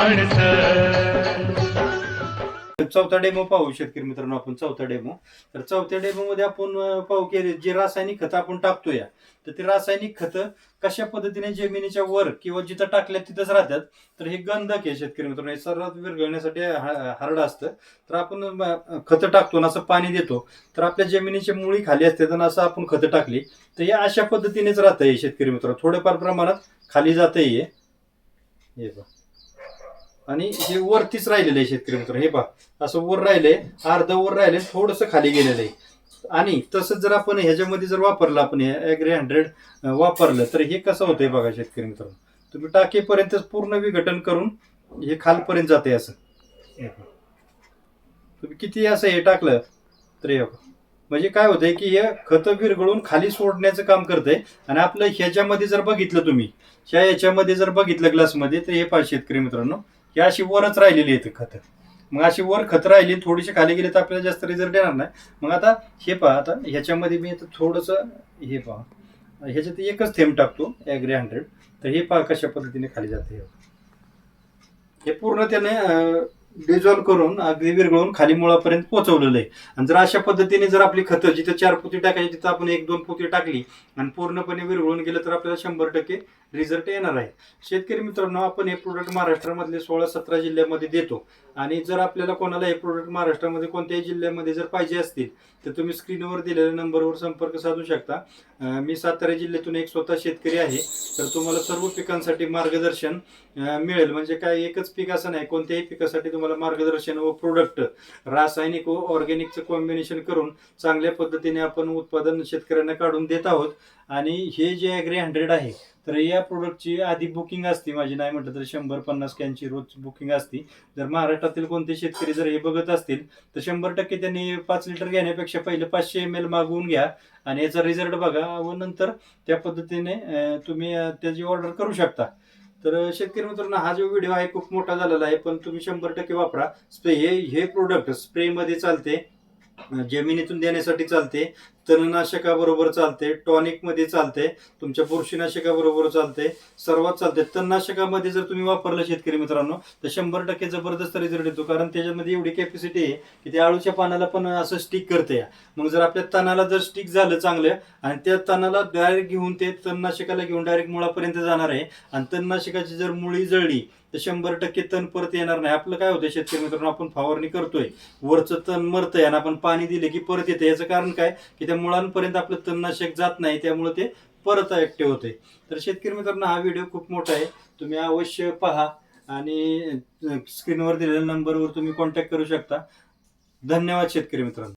माणसं. चौथा डेमो पाहू शेतकरी मित्रांनो आपण चौथा डेमो. तर चौथ्या डेमो मध्ये आपण पाहू की जे रासायनिक खत आपण टाकतो या तर ते रासायनिक खत कशा पद्धतीने जमिनीच्या वर किंवा जिथं टाकल्या तिथंच राहतात. तर हे गंधक आहे शेतकरी मित्रांनो हे सर्वात विरघळण्यासाठी हा- हार्ड असतं. तर आपण खत टाकतो आणि असं पाणी देतो. तर आपल्या जमिनीची मुळी खाली असते आणि असं आपण खतं टाकली तर हे अशा पद्धतीनेच राहतं हे शेतकरी मित्रांनो. थोड्याफार प्रमाणात खाली जातं हे बघ. आणि हे वरतीच राहिलेलं आहे शेतकरी मित्र हे पहा असं वर राहिलंय अर्ध वर राहिले थोडस खाली गेलेलं आहे. आणि तसंच जर आपण ह्याच्यामध्ये जर वापरलं आपण हे ॲग्री हंड्रेड वापरलं तर हे कसं होतंय बघा शेतकरी मित्रांनो तुम्ही टाकेपर्यंत पूर्ण विघटन करून हे खालपर्यंत जाते असं. हे तुम्ही किती असं हे टाकलं तर हे म्हणजे काय होतंय की हे खतं विरघळून खाली सोडण्याचं काम करतंय आणि आपलं ह्याच्यामध्ये जर बघितलं तुम्ही ह्या याच्यामध्ये जर बघितलं ग्लासमध्ये तर हे पाच शेतकरी मित्रांनो ही अशी वरच राहिलेली आहेत खतं. मग अशी वर खत राहिली थोडीशी खाली गेली तर आपल्याला जास्त रिझल्ट येणार नाही. मग आता हे पहा आता ह्याच्यामध्ये मी आता थोडंसं हे पहा. ह्याच्यात एकच थेंब टाकतो ॲग्री हंड्रेड तर हे पहा कशा पद्धतीने खाली जाते हे. हे पूर्ण त्याने डिझॉल्व करून अगदी विरघळून खाली मुळापर्यंत पोहोचवलेलं आहे. आणि जर अशा पद्धतीने जर आपली खतं जिथं चार पोती टाकायची तिथं आपण एक दोन पोती टाकली आणि पूर्णपणे विरघळून गेलं तर आपल्याला शंभर टक्के रिझल्ट येणार आहे. शेतकरी मित्रांनो आपण हे प्रोडक्ट महाराष्ट्रामधले सोळा सतरा जिल्ह्यामध्ये देतो. आणि जर आपल्याला कोणाला हे प्रोडक्ट महाराष्ट्रामध्ये कोणत्याही जिल्ह्यामध्ये जर पाहिजे असतील तर तुम्ही स्क्रीनवर दिलेल्या नंबरवर संपर्क साधू शकता. मी सातारा जिल्ह्यातून एक स्वतः शेतकरी आहे. तर तुम्हाला सर्व पिकांसाठी मार्गदर्शन मिळेल. म्हणजे काय एकच पीक असं नाही कोणत्याही पिकासाठी तुम्हाला मार्गदर्शन व प्रोडक्ट रासायनिक व ऑर्गॅनिकचं कॉम्बिनेशन करून चांगल्या पद्धतीने आपण उत्पादन शेतकऱ्यांना काढून देत आहोत. आणि हे जे ॲग्री हंड्रेड आहे तर या प्रोडक्टची आधी बुकिंग असते माझी नाही म्हटलं तर शंभर पन्नास कॅनची रोज बुकिंग असते. जर महाराष्ट्रातील कोणते शेतकरी जर हे बघत असतील तर शंभर टक्के त्यांनी पाच लिटर घेण्यापेक्षा पहिले पाचशे एम एल मागवून घ्या आणि याचा रिझल्ट बघा व नंतर त्या पद्धतीने तुम्ही त्याची ऑर्डर करू शकता. तर शेतकरी मित्रांनो हा जो व्हिडिओ आहे खूप मोठा झालेला आहे पण तुम्ही शंभर टक्के वापरा. स्प्रे हे हे प्रोडक्ट स्प्रेमध्ये चालते जमिनीतून देण्यासाठी चालते. तणनाशकाबरोबर चालते टॉनिकमध्ये चालते तुमच्या बुरशीनाशकाबरोबर चालते सर्वात चालते. तणनाशकामध्ये जर तुम्ही वापरलं शेतकरी मित्रांनो तर शंभर टक्के जबरदस्त रिझल्ट येतो. कारण त्याच्यामध्ये एवढी कॅपॅसिटी आहे की ते आळूच्या पानाला पण असं स्टिक करते. मग जर आपल्या तणाला जर स्टिक झालं चांगलं आणि त्या तणाला डायरेक्ट घेऊन ते तणनाशकाला घेऊन डायरेक्ट मुळापर्यंत जाणार आहे आणि तणनाशकाची जर मुळी जळली तर शंभर टक्के तण परत येणार नाही. आपलं काय होतं शेतकरी मित्रांनो आपण फवारणी करतोय. वरचं तण मरतंय आणि आपण पाणी दिले की परत येते याचं कारण काय? की त्या मुळांपर्यंत आपलं तणनाशक जात नाही त्यामुळे ते परत ऍक्टिव्ह होते. तर शेतकरी मित्रांनो हा व्हिडिओ खूप मोठा आहे. तुम्ही अवश्य पहा आणि स्क्रीनवर दिलेल्या नंबरवर तुम्ही कॉन्टॅक्ट करू शकता. धन्यवाद शेतकरी मित्रांनो.